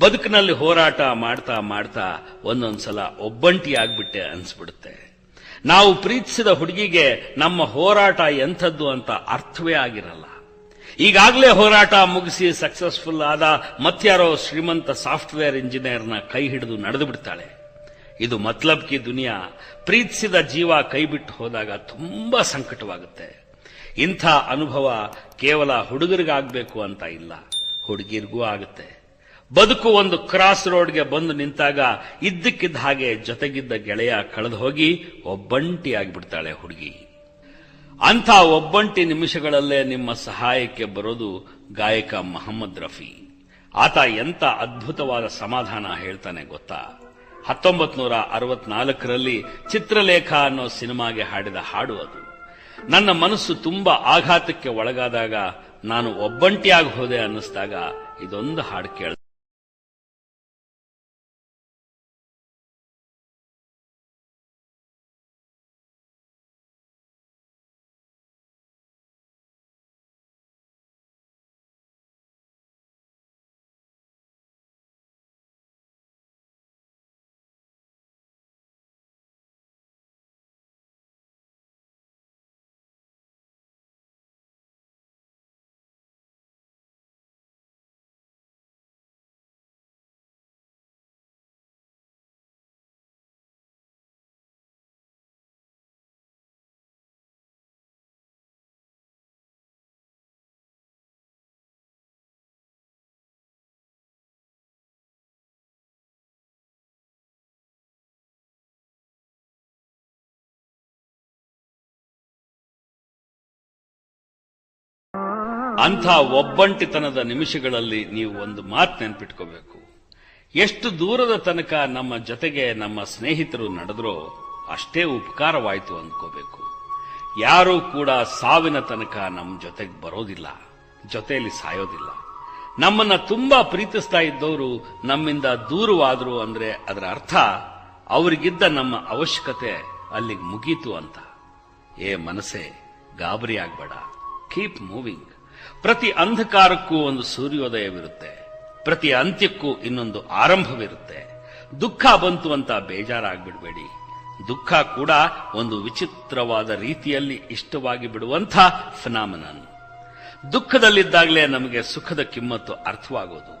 ಬದುಕಿನಲ್ಲಿ ಹೋರಾಟ ಮಾಡ್ತಾ ಮಾಡ್ತಾ ಒಂದೊಂದ್ಸಲ ಒಬ್ಬಂಟಿ ಆಗ್ಬಿಟ್ಟೆ ಅನ್ಸ್ಬಿಡುತ್ತೆ. ನಾವು ಪ್ರೀತಿಸಿದ ಹುಡುಗಿಗೆ ನಮ್ಮ ಹೋರಾಟ ಎಂಥದ್ದು ಅಂತ ಅರ್ಥವೇ ಆಗಿರಲ್ಲ. ಈಗಾಗಲೇ ಹೋರಾಟ ಮುಗಿಸಿ ಸಕ್ಸಸ್ಫುಲ್ ಆದ ಮತ್ಯಾರೋ ಶ್ರೀಮಂತ ಸಾಫ್ಟ್ವೇರ್ ಇಂಜಿನಿಯರ್ನ ಕೈ ಹಿಡಿದು ನಡೆದು ಬಿಡ್ತಾಳೆ ಇದು ಮತ್ಲಬ್ ಕಿ ದುನಿಯಾ ಪ್ರೀತಿಸಿದ ಜೀವ ಕೈಬಿಟ್ಟು ಹೋದಾಗ ತುಂಬಾ ಸಂಕಟವಾಗುತ್ತೆ. ಇಂಥ ಅನುಭವ ಕೇವಲ ಹುಡುಗರಿಗಾಗಬೇಕು ಅಂತ ಇಲ್ಲ, ಹುಡುಗಿರಿಗೂ ಆಗುತ್ತೆ. ಬದುಕು ಒಂದು ಕ್ರಾಸ್ ರೋಡ್ಗೆ ಬಂದು ನಿಂತಾಗ ಇದ್ದಕ್ಕಿದ್ದ ಹಾಗೆ ಜೊತೆಗಿದ್ದ ಗೆಳೆಯ ಕಳೆದು ಹೋಗಿ ಒಬ್ಬಂಟಿ ಆಗಿಬಿಡ್ತಾಳೆ ಹುಡುಗಿ. ಅಂಥ ಒಬ್ಬಂಟಿ ನಿಮಿಷಗಳಲ್ಲೇ ನಿಮ್ಮ ಸಹಾಯಕ್ಕೆ ಬರೋದು ಗಾಯಕ ಮೊಹಮ್ಮದ್ ರಫಿ. ಆತ ಎಂಥ ಅದ್ಭುತವಾದ ಸಮಾಧಾನ ಹೇಳ್ತಾನೆ ಗೊತ್ತಾ? ಹತ್ತೊಂಬತ್ ನೂರ ಅರವತ್ನಾಲ್ಕರಲ್ಲಿ ಚಿತ್ರಲೇಖ ಅನ್ನೋ ಸಿನಿಮಾಗೆ ಹಾಡಿದ ಹಾಡು ಅದು. ನನ್ನ ಮನಸ್ಸು ತುಂಬಾ ಆಘಾತಕ್ಕೆ ಒಳಗಾದಾಗ ನಾನು ಒಬ್ಬಂಟಿಯಾಗಿ ಹೋದೆ ಅನ್ನಿಸ್ದಾಗ ಇದೊಂದು ಹಾಡು ಕೇಳ ಅಂಥ ಒಬ್ಬಂಟಿತನದ ನಿಮಿಷಗಳಲ್ಲಿ ನೀವು ಒಂದು ಮಾತು ನೆನ್ಪಿಟ್ಕೋಬೇಕು. ಎಷ್ಟು ದೂರದ ತನಕ ನಮ್ಮ ಜೊತೆಗೆ ನಮ್ಮ ಸ್ನೇಹಿತರು ನಡೆದ್ರೋ ಅಷ್ಟೇ ಉಪಕಾರವಾಯಿತು ಅಂದ್ಕೋಬೇಕು. ಯಾರೂ ಕೂಡ ಸಾವಿನ ತನಕ ನಮ್ಮ ಜೊತೆಗೆ ಬರೋದಿಲ್ಲ ಜೊತೆಯಲ್ಲಿ ಸಾಯೋದಿಲ್ಲ. ನಮ್ಮನ್ನ ತುಂಬಾ ಪ್ರೀತಿಸ್ತಾ ಇದ್ದವರು ನಮ್ಮಿಂದ ದೂರವಾದ್ರು ಅಂದ್ರೆ ಅದರ ಅರ್ಥ ಅವರಿಗಿದ್ದ ನಮ್ಮ ಅವಶ್ಯಕತೆ ಅಲ್ಲಿಗೆ ಮುಗೀತು ಅಂತ. ಏ ಮನಸ್ಸೇ, ಗಾಬರಿ ಆಗ್ಬೇಡ. ಕೀಪ್ ಮೂವಿಂಗ್ ಪ್ರತಿ ಅಂಧಕಾರಕ್ಕೂ ಒಂದು ಸೂರ್ಯೋದಯವಿರುತ್ತೆ. ಪ್ರತಿ ಅಂತ್ಯಕ್ಕೂ ಇನ್ನೊಂದು ಆರಂಭವಿರುತ್ತೆ. ದುಃಖ ಬಂತು ಅಂತ ಬೇಜಾರಾಗ್ಬಿಡ್ಬೇಡಿ. ದುಃಖ ಕೂಡ ಒಂದು ವಿಚಿತ್ರವಾದ ರೀತಿಯಲ್ಲಿ ಇಷ್ಟವಾಗಿ ಬಿಡುವಂಥ ಫಿನಾಮಿನನ್. ದುಃಖದಲ್ಲಿದ್ದಾಗಲೇ ನಮಗೆ ಸುಖದ ಕಿಮ್ಮತ್ತು ಅರ್ಥವಾಗೋದು.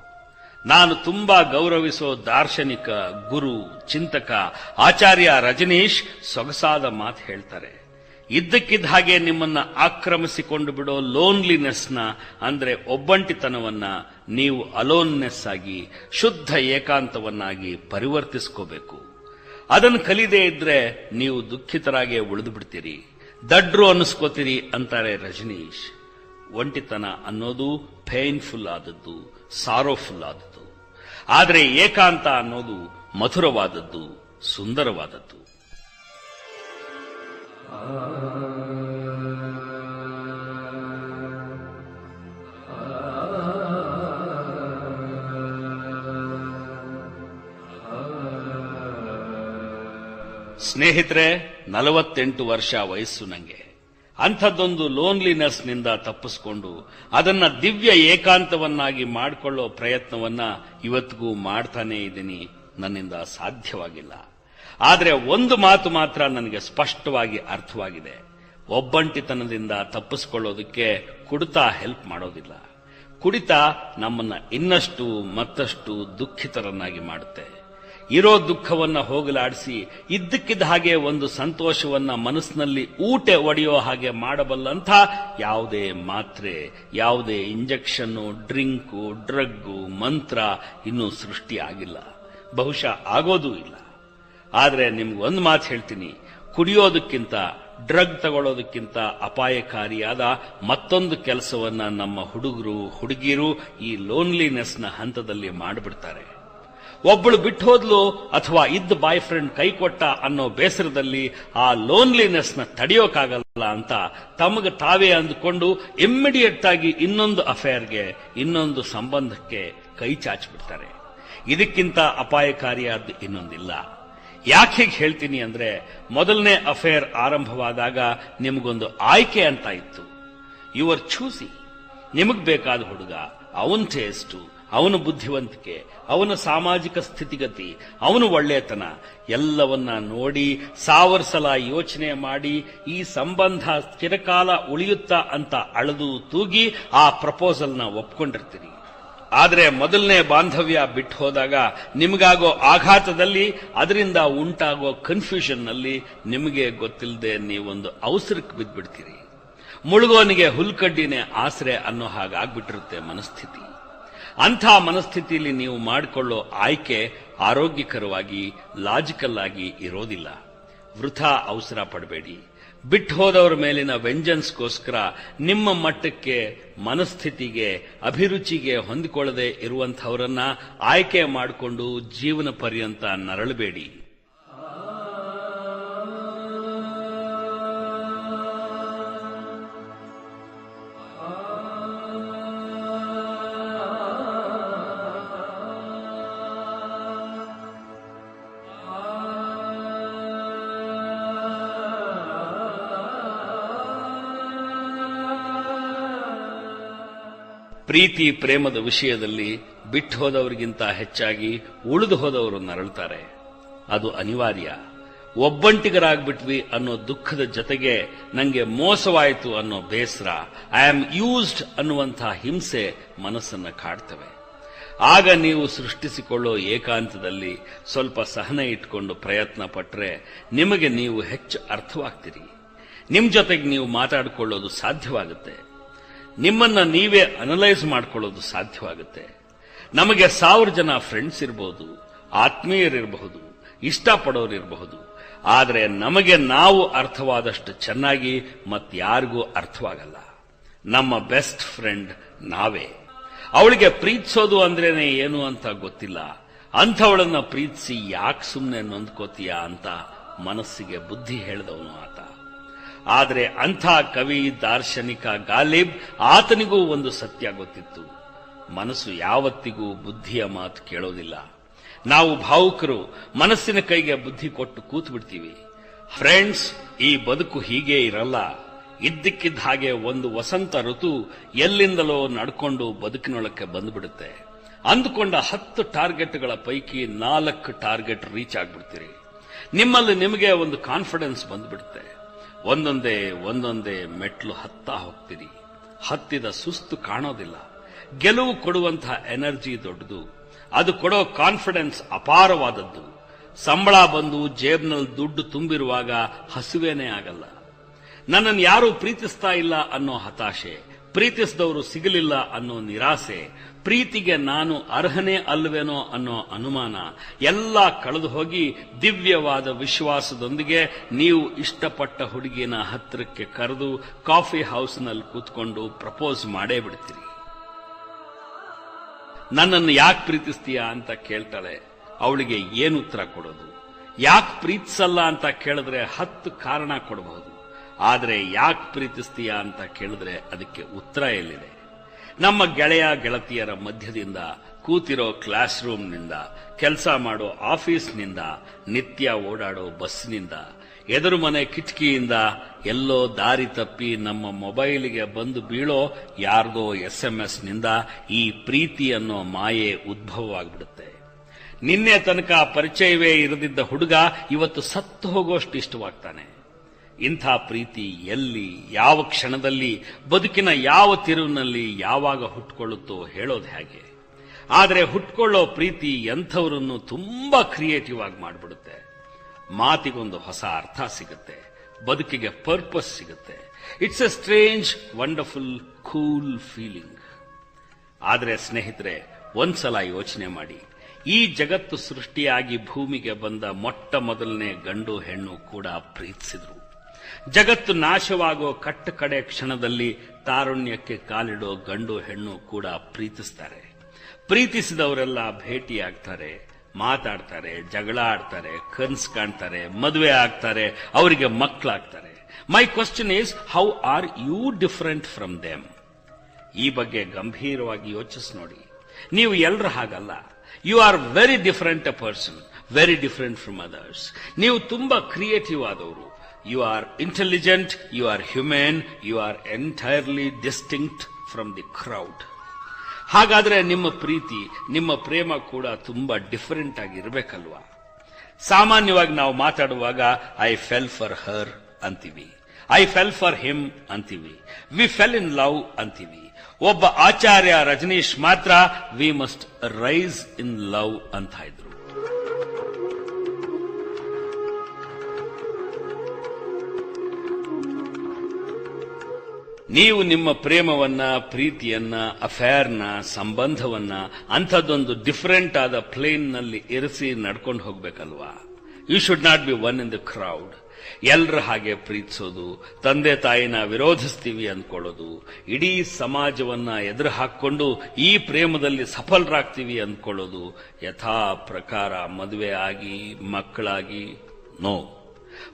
ನಾನು ತುಂಬಾ ಗೌರವಿಸೋ ದಾರ್ಶನಿಕ, ಗುರು, ಚಿಂತಕ, ಆಚಾರ್ಯ ರಜನೀಶ್ ಸೊಗಸಾದ ಮಾತು ಹೇಳ್ತಾರೆ. ಇದ್ದಕ್ಕಿದ್ದ ಹಾಗೆ ನಿಮ್ಮನ್ನ ಆಕ್ರಮಿಸಿಕೊಂಡು ಬಿಡೋ ಲೋನ್ಲಿನೆಸ್ನ ಅಂದ್ರೆ ಒಬ್ಬಂಟಿತನವನ್ನ ನೀವು ಅಲೋನ್ನೆಸ್ ಆಗಿ, ಶುದ್ಧ ಏಕಾಂತವನ್ನಾಗಿ ಪರಿವರ್ತಿಸ್ಕೋಬೇಕು. ಅದನ್ನು ಕಲಿದೇ ಇದ್ರೆ ನೀವು ದುಃಖಿತರಾಗಿ ಉಳಿದು ಬಿಡ್ತೀರಿ ದಡ್ರು ಅನ್ನಿಸ್ಕೋತೀರಿ ಅಂತಾರೆ ರಜನೀಶ್. ಒಂಟಿತನ ಅನ್ನೋದು ಪೇನ್ಫುಲ್ ಆದದ್ದು ಸಾರೋಫುಲ್ ಆದದ್ದು. ಆದರೆ ಏಕಾಂತ ಅನ್ನೋದು ಮಧುರವಾದದ್ದು, ಸುಂದರವಾದದ್ದು. ಸ್ನೇಹಿತರೆ, ನಲವತ್ತೆಂಟು ವರ್ಷ ವಯಸ್ಸು ನನಗೆ ಅಂಥದ್ದೊಂದು ಲೋನ್ಲಿನೆಸ್ನಿಂದ ತಪ್ಪಿಸ್ಕೊಂಡು ಅದನ್ನ ದಿವ್ಯ ಏಕಾಂತವನ್ನಾಗಿ ಮಾಡಿಕೊಳ್ಳೋ ಪ್ರಯತ್ನವನ್ನ ಇವತ್ತಿಗೂ ಮಾಡ್ತಾನೇ ಇದ್ದೀನಿ. ನನ್ನಿಂದ ಸಾಧ್ಯವಾಗಿಲ್ಲ. ಆದರೆ ಒಂದು ಮಾತು ಮಾತ್ರ ನನಗೆ ಸ್ಪಷ್ಟವಾಗಿ ಅರ್ಥವಾಗಿದೆ. ಒಬ್ಬಂಟಿತನದಿಂದ ತಪ್ಪಿಸ್ಕೊಳ್ಳೋದಕ್ಕೆ ಕುಡಿತ ಹೆಲ್ಪ್ ಮಾಡೋದಿಲ್ಲ. ಕುಡಿತ ನಮ್ಮನ್ನ ಇನ್ನಷ್ಟು ಮತ್ತಷ್ಟು ದುಃಖಿತರನ್ನಾಗಿ ಮಾಡುತ್ತೆ. ಇರೋ ದುಃಖವನ್ನು ಹೋಗಲಾಡಿಸಿ ಇದ್ದಕ್ಕಿದ್ದ ಹಾಗೆ ಒಂದು ಸಂತೋಷವನ್ನ ಮನಸ್ಸಿನಲ್ಲಿ ಊಟೆ ಒಡೆಯೋ ಹಾಗೆ ಮಾಡಬಲ್ಲಂಥ ಯಾವುದೇ ಮಾತ್ರೆ, ಯಾವುದೇ ಇಂಜೆಕ್ಷನ್ನು, ಡ್ರಿಂಕು, ಡ್ರಗ್ಗು, ಮಂತ್ರ ಇನ್ನೂ ಸೃಷ್ಟಿ ಆಗಿಲ್ಲ ಬಹುಶಃ ಆಗೋದೂ ಇಲ್ಲ. ಆದರೆ ನಿಮ್ಗೆ ಒಂದು ಮಾತು ಹೇಳ್ತೀನಿ. ಕುಡಿಯೋದಕ್ಕಿಂತ, ಡ್ರಗ್ ತಗೊಳ್ಳೋದಕ್ಕಿಂತ ಅಪಾಯಕಾರಿಯಾದ ಮತ್ತೊಂದು ಕೆಲಸವನ್ನ ನಮ್ಮ ಹುಡುಗರು ಹುಡುಗಿರು ಈ ಲೋನ್ಲಿನೆಸ್ನ ಹಂತದಲ್ಲಿ ಮಾಡಿಬಿಡ್ತಾರೆ. ಒಬ್ಬಳು ಬಿಟ್ಟು ಹೋದ್ಲು ಅಥವಾ ಇದ್ದ ಬಾಯ್ ಫ್ರೆಂಡ್ ಕೈ ಕೊಟ್ಟ ಅನ್ನೋ ಬೇಸರದಲ್ಲಿ ಆ ಲೋನ್ಲಿನೆಸ್ನ ತಡೆಯೋಕ್ಕಾಗಲ್ಲ ಅಂತ ತಮಗೆ ತಾವೇ ಅಂದುಕೊಂಡು ಇಮ್ಮಿಡಿಯೇಟ್ ಆಗಿ ಇನ್ನೊಂದು ಅಫೇರ್ಗೆ, ಇನ್ನೊಂದು ಸಂಬಂಧಕ್ಕೆ ಕೈ ಚಾಚಿಬಿಡ್ತಾರೆ. ಇದಕ್ಕಿಂತ ಅಪಾಯಕಾರಿಯಾದ ಇನ್ನೊಂದಿಲ್ಲ. ಯಾಕೆ ಹೀಗೆ ಹೇಳ್ತೀನಿ ಅಂದ್ರೆ ಮೊದಲನೇ ಅಫೇರ್ ಆರಂಭವಾದಾಗ ನಿಮಗೊಂದು ಆಯ್ಕೆ ಅಂತ ಇತ್ತು. ಯುವರ್ ಚೂಸಿ ನಿಮಗೆ ಬೇಕಾದ ಹುಡುಗ, ಅವನ್ ಟೇಸ್ಟು ಅವನ ಬುದ್ಧಿವಂತಿಕೆ, ಅವನ ಸಾಮಾಜಿಕ ಸ್ಥಿತಿಗತಿ, ಅವನು ಒಳ್ಳೆತನ, ಎಲ್ಲವನ್ನ ನೋಡಿ ಸಾವಿರ ಸಲ ಯೋಚನೆ ಮಾಡಿ ಈ ಸಂಬಂಧ ಚಿರಕಾಲ ಉಳಿಯುತ್ತಾ ಅಂತ ಅಳೆದು ತೂಗಿ ಆ ಪ್ರಪೋಸಲ್ನ ಒಪ್ಕೊಂಡಿರ್ತೀರಿ. ಆದರೆ ಮೊದಲನೇ ಬಾಂಧವ್ಯ ಬಿಟ್ಟು ಹೋದಾಗ ನಿಮಗಾಗೋ ಆಘಾತದಲ್ಲಿ, ಅದರಿಂದ ಉಂಟಾಗೋ ಕನ್ಫ್ಯೂಷನ್ನಲ್ಲಿ ನಿಮಗೆ ಗೊತ್ತಿಲ್ಲದೆ ನೀವೊಂದು ಅವಸರಕ್ಕೆ ಬಿದ್ದುಬಿಡ್ತೀರಿ ಮುಳುಗೋನಿಗೆ ಹುಲ್ಕಡ್ಡಿನೇ ಆಸರೆ ಅನ್ನೋ ಹಾಗಾಗ್ಬಿಟ್ಟಿರುತ್ತೆ ಮನಸ್ಥಿತಿ. ಅಂಥ ಮನಸ್ಥಿತಿಯಲ್ಲಿ ನೀವು ಮಾಡಿಕೊಳ್ಳೋ ಆಯ್ಕೆ ಆರೋಗ್ಯಕರವಾಗಿ ಲಾಜಿಕಲ್ ಆಗಿ ಇರೋದಿಲ್ಲ. ವೃಥಾ ಅವಸರ ಪಡಬೇಡಿ. ಬಿಟ್ಟು ಹೋದವರ ಮೇಲಿನ ವೆಂಜನ್ಸ್ಗೋಸ್ಕರ ನಿಮ್ಮ ಮಟ್ಟಕ್ಕೆ ಮನಸ್ಥಿತಿಗೆ, ಅಭಿರುಚಿಗೆ ಹೊಂದಿಕೊಳ್ಳದೆ ಇರುವಂಥವರನ್ನ ಆಯ್ಕೆ ಮಾಡಿಕೊಂಡು ಜೀವನ ಪರ್ಯಂತ ನರಳಬೇಡಿ. ಪ್ರೀತಿ ಪ್ರೇಮದ ವಿಷಯದಲ್ಲಿ ಬಿಟ್ಟು ಹೋದವರಿಗಿಂತ ಹೆಚ್ಚಾಗಿ ಉಳಿದು ಹೋದವರು ನರಳ್ತಾರೆ. ಅದು ಅನಿವಾರ್ಯ. ಒಬ್ಬಂಟಿಗರಾಗ್ಬಿಟ್ವಿ ಅನ್ನೋ ದುಃಖದ ಜೊತೆಗೆ ನನಗೆ ಮೋಸವಾಯಿತು ಅನ್ನೋ ಬೇಸರ ಐ ಆಮ್ ಯೂಸ್ಡ್ ಅನ್ನುವಂತಹ ಹಿಂಸೆ ಮನಸ್ಸನ್ನು ಕಾಡ್ತವೆ. ಆಗ ನೀವು ಸೃಷ್ಟಿಸಿಕೊಳ್ಳೋ ಏಕಾಂತದಲ್ಲಿ ಸ್ವಲ್ಪ ಸಹನೆ ಇಟ್ಕೊಂಡು ಪ್ರಯತ್ನ ಪಟ್ಟರೆ ನಿಮಗೆ ನೀವು ಹೆಚ್ಚು ಅರ್ಥವಾಗ್ತೀರಿ. ನಿಮ್ಮ ಜೊತೆಗೆ ನೀವು ಮಾತಾಡಿಕೊಳ್ಳೋದು ಸಾಧ್ಯವಾಗುತ್ತೆ. ನಿಮ್ಮನ್ನ ನೀವೇ ಅನಲೈಸ್ ಮಾಡ್ಕೊಳ್ಳೋದು ಸಾಧ್ಯವಾಗುತ್ತೆ. ನಮಗೆ ಸಾವಿರ ಜನ ಫ್ರೆಂಡ್ಸ್ ಇರಬಹುದು ಆತ್ಮೀಯರಿರಬಹುದು ಇಷ್ಟಪಡೋರಿರಬಹುದು ಆದರೆ ನಮಗೆ ನಾವು ಅರ್ಥವಾದಷ್ಟು ಚೆನ್ನಾಗಿ ಮತ್ತಾರಿಗೂ ಅರ್ಥವಾಗಲ್ಲ. ನಮ್ಮ ಬೆಸ್ಟ್ ಫ್ರೆಂಡ್ ನಾವೇ. ಅವಳಿಗೆ ಪ್ರೀತಿಸೋದು ಅಂದ್ರೇನೆ ಏನು ಅಂತ ಗೊತ್ತಿಲ್ಲ. ಅಂಥವಳನ್ನ ಪ್ರೀತಿಸಿ ಯಾಕೆ ಸುಮ್ಮನೆ ನೊಂದ್ಕೋತೀಯ ಅಂತ ಮನಸ್ಸಿಗೆ ಬುದ್ಧಿ ಹೇಳಿದವನು ಆತ. ಆದರೆ ಅಂಥ ಕವಿ ದಾರ್ಶನಿಕ ಗಾಲಿಬ್ ಆತನಿಗೂ ಒಂದು ಸತ್ಯ ಗೊತ್ತಿತ್ತು. ಮನಸ್ಸು ಯಾವತ್ತಿಗೂ ಬುದ್ಧಿಯ ಮಾತು ಕೇಳೋದಿಲ್ಲ. ನಾವು ಭಾವುಕರು ಮನಸ್ಸಿನ ಕೈಗೆ ಬುದ್ಧಿ ಕೊಟ್ಟು ಕೂತು ಬಿಡ್ತೀವಿ ಫ್ರೆಂಡ್ಸ್, ಈ ಬದುಕು ಹೀಗೆ ಇರಲ್ಲ. ಇದ್ದಕ್ಕಿದ್ದ ಹಾಗೆ ಒಂದು ವಸಂತ ಋತು ಎಲ್ಲಿಂದಲೋ ನಡ್ಕೊಂಡು ಬದುಕಿನೊಳಕ್ಕೆ ಬಂದ್ಬಿಡುತ್ತೆ. ಅಂದುಕೊಂಡ ಹತ್ತು ಟಾರ್ಗೆಟ್ಗಳ ಪೈಕಿ ನಾಲ್ಕು ಟಾರ್ಗೆಟ್ ರೀಚ್ ಆಗ್ಬಿಡ್ತೀರಿ. ನಿಮ್ಮಲ್ಲಿ ನಿಮಗೆ ಒಂದು ಕಾನ್ಫಿಡೆನ್ಸ್ ಬಂದ್ಬಿಡುತ್ತೆ. ಒಂದೊಂದೇ ಒಂದೊಂದೇ ಮೆಟ್ಲು ಹತ್ತಾ ಹೋಗ್ತೀರಿ. ಹತ್ತಿದ ಸುಸ್ತು ಕಾಣೋದಿಲ್ಲ. ಗೆಲುವು ಕೊಡುವಂತಹ ಎನರ್ಜಿ ದೊಡ್ಡದು. ಅದು ಕೊಡೋ ಕಾನ್ಫಿಡೆನ್ಸ್ ಅಪಾರವಾದದ್ದು. ಸಂಬಳ ಬಂದು ಜೇಬ್ನಲ್ಲಿ ದುಡ್ಡು ತುಂಬಿರುವಾಗ ಹಸುವೇನೇ ಆಗಲ್ಲ. ನನ್ನನ್ನು ಯಾರೂ ಪ್ರೀತಿಸ್ತಾ ಇಲ್ಲ ಅನ್ನೋ ಹತಾಶೆ. ಪ್ರೀತಿಸಿದವರು ಸಿಗಲಿಲ್ಲ ಅನ್ನೋ ನಿರಾಸೆ. ಪ್ರೀತಿಗೆ ನಾನು ಅರ್ಹನೇ ಅಲ್ವೇನೋ ಅನ್ನೋ ಅನುಮಾನ ಎಲ್ಲ ಕಳೆದು ಹೋಗಿ ದಿವ್ಯವಾದ ವಿಶ್ವಾಸದೊಂದಿಗೆ ನೀವು ಇಷ್ಟಪಟ್ಟ ಹುಡುಗಿನ ಹತ್ತಿರಕ್ಕೆ ಕರೆದು ಕಾಫಿ ಹೌಸ್ನಲ್ಲಿ ಕೂತ್ಕೊಂಡು ಪ್ರಪೋಸ್ ಮಾಡೇ ಬಿಡ್ತೀರಿ. ನನ್ನನ್ನು ಯಾಕೆ ಪ್ರೀತಿಸ್ತೀಯಾ ಅಂತ ಕೇಳ್ತಾಳೆ. ಅವಳಿಗೆ ಏನು ಉತ್ತರ ಕೊಡೋದು? ಯಾಕೆ ಪ್ರೀತಿಸಲ್ಲ ಅಂತ ಕೇಳಿದ್ರೆ ಹತ್ತು ಕಾರಣ ಕೊಡಬಹುದು. ಆದರೆ ಯಾಕೆ ಪ್ರೀತಿಸ್ತೀಯಾ ಅಂತ ಕೇಳಿದ್ರೆ ಅದಕ್ಕೆ ಉತ್ತರ ಎಲ್ಲಿದೆ? ನಮ್ಮ ಗೆಳೆಯ ಗೆಳತಿಯರ ಮಧ್ಯದಿಂದ ಕೂತಿರೋ ಕ್ಲಾಸ್ ರೂಮ್ನಿಂದ ಕೆಲಸ ಮಾಡೋ ಆಫೀಸ್ನಿಂದ, ನಿತ್ಯ ಓಡಾಡೋ ಬಸ್ನಿಂದ, ಎದುರು ಮನೆ ಕಿಟಕಿಯಿಂದ ಎಲ್ಲೋ ದಾರಿ ತಪ್ಪಿ ನಮ್ಮ ಮೊಬೈಲಿಗೆ ಬಂದು ಬೀಳೋ ಯಾರ್ದೋ ಎಸ್ ಎಂ ಎಸ್ನಿಂದ ಈ ಪ್ರೀತಿ ಅನ್ನೋ ಮಾಯೆ ಉದ್ಭವವಾಗ್ಬಿಡುತ್ತೆ ನಿನ್ನೆ ತನಕ ಪರಿಚಯವೇ ಇರದಿದ್ದ ಹುಡುಗ ಇವತ್ತು ಸತ್ತು ಹೋಗೋಷ್ಟು ಇಷ್ಟವಾಗ್ತಾನೆ ಇಂಥ ಪ್ರೀತಿ ಎಲ್ಲಿ, ಯಾವ ಕ್ಷಣದಲ್ಲಿ, ಬದುಕಿನ ಯಾವ ತಿರುವಿನಲ್ಲಿ ಯಾವಾಗ ಹುಟ್ಕೊಳ್ಳುತ್ತೋ ಹೇಳೋದು ಹೇಗೆ. ಆದರೆ ಹುಟ್ಕೊಳ್ಳೋ ಪ್ರೀತಿ ಎಂಥವರನ್ನು ತುಂಬ ಕ್ರಿಯೇಟಿವ್ ಆಗಿ ಮಾಡಿಬಿಡುತ್ತೆ. ಮಾತಿಗೊಂದು ಹೊಸ ಅರ್ಥ ಸಿಗುತ್ತೆ. ಬದುಕಿಗೆ ಪರ್ಪಸ್ ಸಿಗುತ್ತೆ. It's a strange wonderful cool feeling ಆದರೆ ಸ್ನೇಹಿತರೆ, ಒಂದ್ಸಲ ಯೋಚನೆ ಮಾಡಿ. ಈ ಜಗತ್ತು ಸೃಷ್ಟಿಯಾಗಿ ಭೂಮಿಗೆ ಬಂದ ಮೊಟ್ಟ ಮೊದಲನೇ ಗಂಡು ಹೆಣ್ಣು ಕೂಡ ಪ್ರೀತಿಸಿದ್ರು. ಜಗತ್ತು ನಾಶವಾಗೋ ಕಟ್ಟ ಕಡೆ ಕ್ಷಣದಲ್ಲಿ ತಾರುಣ್ಯಕ್ಕೆ ಕಾಲಿಡೋ ಗಂಡು ಹೆಣ್ಣು ಕೂಡ ಪ್ರೀತಿಸ್ತಾರೆ. ಪ್ರೀತಿಸಿದವರೆಲ್ಲ ಭೇಟಿಯಾಗ್ತಾರೆ, ಮಾತಾಡ್ತಾರೆ, ಜಗಳ ಆಡ್ತಾರೆ, ಕನ್ಸ್ ಕಾಣ್ತಾರೆ, ಮದುವೆ ಆಗ್ತಾರೆ, ಅವರಿಗೆ ಮಕ್ಕಳಾಗ್ತಾರೆ my question is how are you different from them ಈ ಬಗ್ಗೆ ಗಂಭೀರವಾಗಿ ಯೋಚಿಸಿ ನೋಡಿ. ನೀವು ಎಲ್ಲರ ಹಾಗಲ್ಲ. You are very different a person very different from others ನೀವು ತುಂಬಾ ಕ್ರಿಯೇಟಿವ್ ಆದವರು. You are intelligent you are human you are entirely distinct from the crowd ಹಾಗಾದರೆ ನಿಮ್ಮ ಪ್ರೀತಿ, ನಿಮ್ಮ ಪ್ರೇಮ ಕೂಡ ತುಂಬ ಡಿಫರೆಂಟ್ ಆಗಿ ಸಾಮಾನ್ಯವಾಗಿ ನಾವು ಮಾತಾಡುವಾಗ ಐ ಫೆಲ್ ಫಾರ್ ಹರ್ ಅಂತೀವಿ. ಐ ಫೆಲ್ ಫಾರ್ ಹಿಮ್ ಅಂತೀವಿ. ವಿ ಫೆಲ್ ಇನ್ ಲವ್ ಅಂತೀವಿ. ಒಬ್ಬ ಆಚಾರ್ಯ ರಜನೀಶ್ ಮಾತ್ರ we must rise in love ಅಂತ ಇದ್ರು. ನೀವು ನಿಮ್ಮ ಪ್ರೇಮವನ್ನ, ಪ್ರೀತಿಯನ್ನ, ಅಫೇರ್ನ, ಸಂಬಂಧವನ್ನ ಅಂಥದ್ದೊಂದು ಡಿಫರೆಂಟ್ ಆದ ಪ್ಲೇನ್ನಲ್ಲಿ ಇರಿಸಿ ನಡ್ಕೊಂಡು ಹೋಗ್ಬೇಕಲ್ವಾ? You should not be one in the crowd ಎಲ್ರ ಹಾಗೆ ಪ್ರೀತಿಸೋದು, ತಂದೆ ತಾಯಿನ ವಿರೋಧಿಸ್ತೀವಿ ಅಂದ್ಕೊಳ್ಳೋದು ಇಡೀ ಸಮಾಜವನ್ನ ಎದುರು ಹಾಕ್ಕೊಂಡು ಈ ಪ್ರೇಮದಲ್ಲಿ ಸಫಲರಾಗ್ತೀವಿ ಅಂದ್ಕೊಳ್ಳೋದು ಯಥಾ ಪ್ರಕಾರ ಮದುವೆ ಆಗಿ, ಮಕ್ಕಳಾಗಿ ನೋ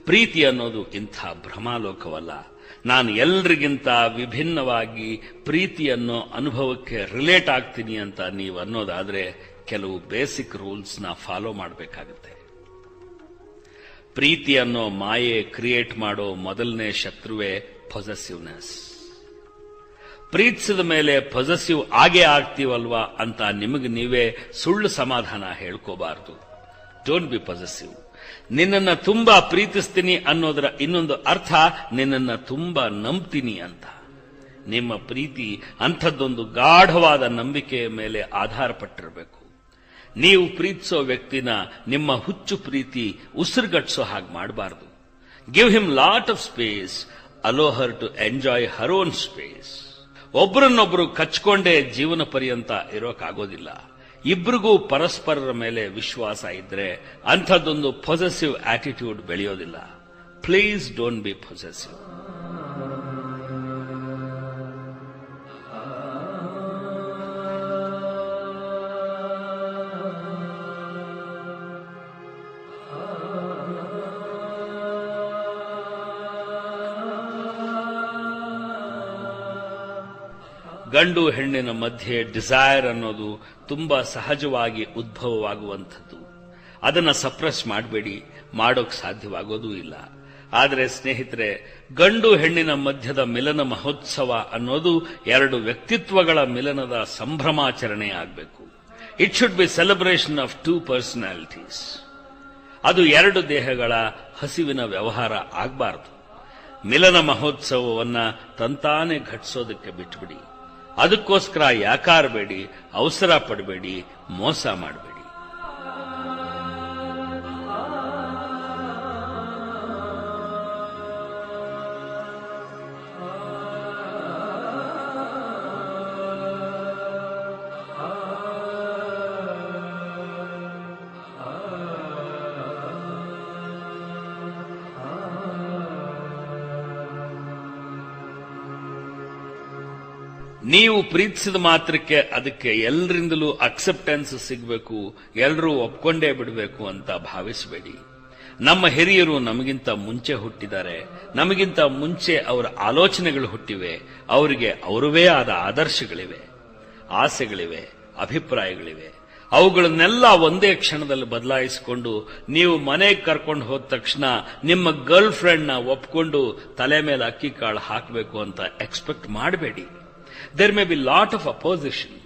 ಪ್ರೀತಿ ಅನ್ನೋದು ಇಂಥ ಭ್ರಮಾಲೋಕವಲ್ಲ ನಾನು ಎಲ್ರಿಗಿಂತ ವಿಭಿನ್ನವಾಗಿ ಪ್ರೀತಿಯನ್ನು ಅನುಭವಕ್ಕೆ ರಿಲೇಟ್ ಆಗ್ತೀನಿ ಅಂತ ನೀವು ಅನ್ನೋದಾದ್ರೆ ಕೆಲವು ಬೇಸಿಕ್ ರೂಲ್ಸ್ನ ಫಾಲೋ ಮಾಡಬೇಕಾಗುತ್ತೆ. ಪ್ರೀತಿ ಅನ್ನೋ ಮಾಯೆ ಕ್ರಿಯೇಟ್ ಮಾಡೋ ಮೊದಲನೇ ಶತ್ರುವೆ ಪೊಸೆಸಿವ್ನೆಸ್ ಪ್ರೀತಿಸಿದ ಮೇಲೆ ಪೊಸೆಸಿವ್ ಆಗೇ ಆಗ್ತೀವಲ್ವಾ ಅಂತ ನಿಮಗೆ ನೀವೇ ಸುಳ್ಳು ಸಮಾಧಾನ ಹೇಳ್ಕೋಬಾರದು. ಡೋಂಟ್ ಬಿ ಪೊಸೆಸಿವ್ ನಿನ್ನನ್ನ ತುಂಬಾ ಪ್ರೀತಿಸ್ತೀನಿ ಅನ್ನೋದರ ಇನ್ನೊಂದು ಅರ್ಥ, ನಿನ್ನನ್ನ ತುಂಬಾ ನಂಬ್ತೀನಿ ಅಂತ. ನಿಮ್ಮ ಪ್ರೀತಿ ಅಂಥದ್ದೊಂದು ಗಾಢವಾದ ನಂಬಿಕೆಯ ಮೇಲೆ ಆಧಾರಪಟ್ಟಿರಬೇಕು. ನೀವು ಪ್ರೀತಿಸೋ ವ್ಯಕ್ತಿನ ನಿಮ್ಮ ಹುಚ್ಚು ಪ್ರೀತಿ ಉಸಿರುಗಟ್ಟಿಸೋ ಹಾಗೆ ಮಾಡಬಾರದು. Give him lot of space allow her to enjoy her own space ಒಬ್ಬರನ್ನೊಬ್ಬರು ಕಚ್ಕೊಂಡೇ ಜೀವನ ಪರ್ಯಂತ ಇರೋಕ್ಕಾಗೋದಿಲ್ಲ ಇಬ್ರಿಗೂ ಪರಸ್ಪರರ ಮೇಲೆ ವಿಶ್ವಾಸ ಇದ್ರೆ ಅಂಥದ್ದೊಂದು ಪೊಸೆಸಿವ್ ಆಟಿಟ್ಯೂಡ್ ಬೆಳೆಯೋದಿಲ್ಲ. ಪ್ಲೀಸ್ ಡೋಂಟ್ ಬಿ ಪೊಸೆಸಿವ್ ಗಂಡು ಹೆಣ್ಣಿನ ಮಧ್ಯೆ ಡಿಸೈರ್ ಅನ್ನೋದು ತುಂಬಾ ಸಹಜವಾಗಿ ಉದ್ಭವವಾಗುವಂಥದ್ದು. ಅದನ್ನು ಸಪ್ರೆಸ್ ಮಾಡಬೇಡಿ, ಮಾಡೋಕೆ ಸಾಧ್ಯವಾಗೋದೂ ಇಲ್ಲ. ಆದರೆ ಸ್ನೇಹಿತರೆ, ಗಂಡು ಹೆಣ್ಣಿನ ಮಧ್ಯದ ಮಿಲನ ಮಹೋತ್ಸವ ಅನ್ನೋದು ಎರಡು ವ್ಯಕ್ತಿತ್ವಗಳ ಮಿಲನದ ಸಂಭ್ರಮಾಚರಣೆ ಆಗಬೇಕು. It should be celebration of two personalities ಅದು ಎರಡು ದೇಹಗಳ ಹಸಿವಿನ ವ್ಯವಹಾರ ಆಗಬಾರದು. ಮಿಲನ ಮಹೋತ್ಸವವನ್ನು ತಂತಾನೆ ಘಟಿಸೋದಕ್ಕೆ ಬಿಟ್ಬಿಡಿ. ಅದಕ್ಕೋಸ್ಕರ ಯಾಕಾರಬೇಡಿ ಅವಸರ ಪಡಬೇಡಿ ಮೋಸ ಮಾಡಬೇಡಿ. ನೀವು ಪ್ರೀತಿಸಿದ ಮಾತ್ರಕ್ಕೆ ಅದಕ್ಕೆ ಎಲ್ಲರಿಂದಲೂ ಅಕ್ಸೆಪ್ಟೆನ್ಸ್ ಸಿಗಬೇಕು ಎಲ್ಲರೂ ಒಪ್ಕೊಂಡೇ ಬಿಡಬೇಕು ಅಂತ ಭಾವಿಸಬೇಡಿ. ನಮ್ಮ ಹಿರಿಯರು ನಮಗಿಂತ ಮುಂಚೆ ಹುಟ್ಟಿದ್ದಾರೆ, ನಮಗಿಂತ ಮುಂಚೆ ಅವರ ಆಲೋಚನೆಗಳು ಹುಟ್ಟಿವೆ, ಅವರಿಗೆ ಅವರವೇ ಆದ ಆದರ್ಶಗಳಿವೆ, ಆಸೆಗಳಿವೆ, ಅಭಿಪ್ರಾಯಗಳಿವೆ. ಅವುಗಳನ್ನೆಲ್ಲ ಒಂದೇ ಕ್ಷಣದಲ್ಲಿ ಬದಲಾಯಿಸಿಕೊಂಡು ನೀವು ಮನೆಗೆ ಕರ್ಕೊಂಡು ಹೋದ ತಕ್ಷಣ ನಿಮ್ಮ ಗರ್ಲ್ ಫ್ರೆಂಡ್ನ ಒಪ್ಕೊಂಡು ತಲೆ ಮೇಲೆ ಅಕ್ಕಿ ಕಾಳು ಹಾಕಬೇಕು ಅಂತ ಎಕ್ಸ್ಪೆಕ್ಟ್ ಮಾಡಬೇಡಿ. There may be lot of opposition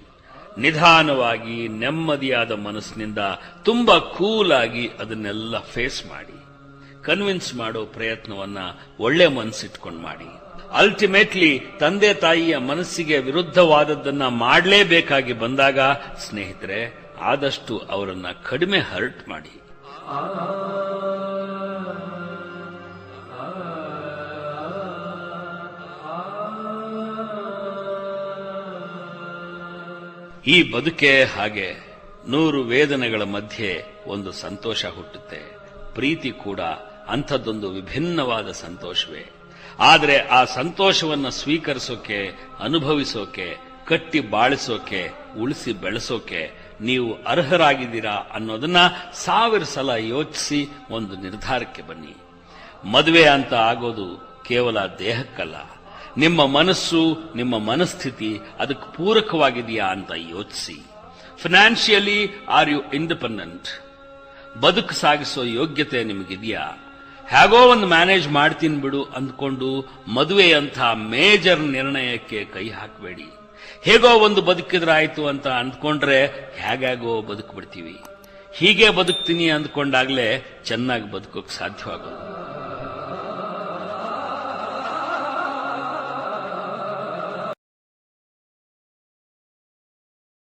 ನಿಧಾನವಾಗಿ, ನೆಮ್ಮದಿಯಾದ ಮನಸ್ಸಿನಿಂದ ತುಂಬ ಕೂಲಾಗಿ ಅದನ್ನೆಲ್ಲ ಫೇಸ್ ಮಾಡಿ. ಕನ್ವಿನ್ಸ್ ಮಾಡೋ ಪ್ರಯತ್ನವನ್ನ ಒಳ್ಳೆ ಮನಸ್ಸಿಟ್ಕೊಂಡು ಮಾಡಿ. ಅಲ್ಟಿಮೇಟ್ಲಿ ತಂದೆ ತಾಯಿಯ ಮನಸ್ಸಿಗೆ ವಿರುದ್ಧವಾದದ್ದನ್ನ ಮಾಡಲೇಬೇಕಾಗಿ ಬಂದಾಗ, ಸ್ನೇಹಿತರೆ, ಆದಷ್ಟು ಅವರನ್ನ ಕಡಿಮೆ ಹರ್ಟ್ ಮಾಡಿ. ಈ ಬದುಕೆ ಹಾಗೆ ನೂರು ವೇದನೆಗಳ ಮಧ್ಯೆ ಒಂದು ಸಂತೋಷ ಹುಟ್ಟುತ್ತೆ. ಪ್ರೀತಿ ಕೂಡ ಅಂಥದ್ದೊಂದು ವಿಭಿನ್ನವಾದ ಸಂತೋಷವೇ. ಆದರೆ ಆ ಸಂತೋಷವನ್ನ ಸ್ವೀಕರಿಸೋಕೆ, ಅನುಭವಿಸೋಕೆ, ಕಟ್ಟಿ ಬಾಳಿಸೋಕೆ, ಉಳಿಸಿ ಬೆಳೆಸೋಕೆ ನೀವು ಅರ್ಹರಾಗಿದ್ದೀರಾ ಅನ್ನೋದನ್ನ ಸಾವಿರ ಸಲ ಯೋಚಿಸಿ ಒಂದು ನಿರ್ಧಾರಕ್ಕೆ ಬನ್ನಿ. ಮದುವೆ ಅಂತ ಆಗೋದು ಕೇವಲ ದೇಹಕ್ಕಲ್ಲ. ನಿಮ್ಮ ಮನಸ್ಸು, ನಿಮ್ಮ ಮನಸ್ಥಿತಿ ಅದಕ್ಕೆ ಪೂರಕವಾಗಿದೆಯಾ ಅಂತ ಯೋಚಿಸಿ. ಫಿನಾನ್ಷಿಯಲಿ ಆರ್ ಯು ಇಂಡಿಪೆಂಡೆಂಟ್ ಬದುಕು ಸಾಗಿಸೋ ಯೋಗ್ಯತೆ ನಿಮಗಿದೆಯಾ? ಹೇಗೋ ಒಂದು ಮ್ಯಾನೇಜ್ ಮಾಡ್ತೀನಿ ಬಿಡು ಅಂದ್ಕೊಂಡು ಮದುವೆಯಂಥ ಮೇಜರ್ ನಿರ್ಣಯಕ್ಕೆ ಕೈ ಹಾಕಬೇಡಿ. ಹೇಗೋ ಒಂದು ಬದುಕಿದ್ರಾಯ್ತು ಅಂತ ಅಂದ್ಕೊಂಡ್ರೆ ಹೇಗಾಗೋ ಬದುಕ್ಬಿಡ್ತೀವಿ. ಹೀಗೆ ಬದುಕ್ತೀನಿ ಅಂದ್ಕೊಂಡಾಗ್ಲೇ ಚೆನ್ನಾಗಿ ಬದುಕೋಕೆ ಸಾಧ್ಯವಾಗೋದು.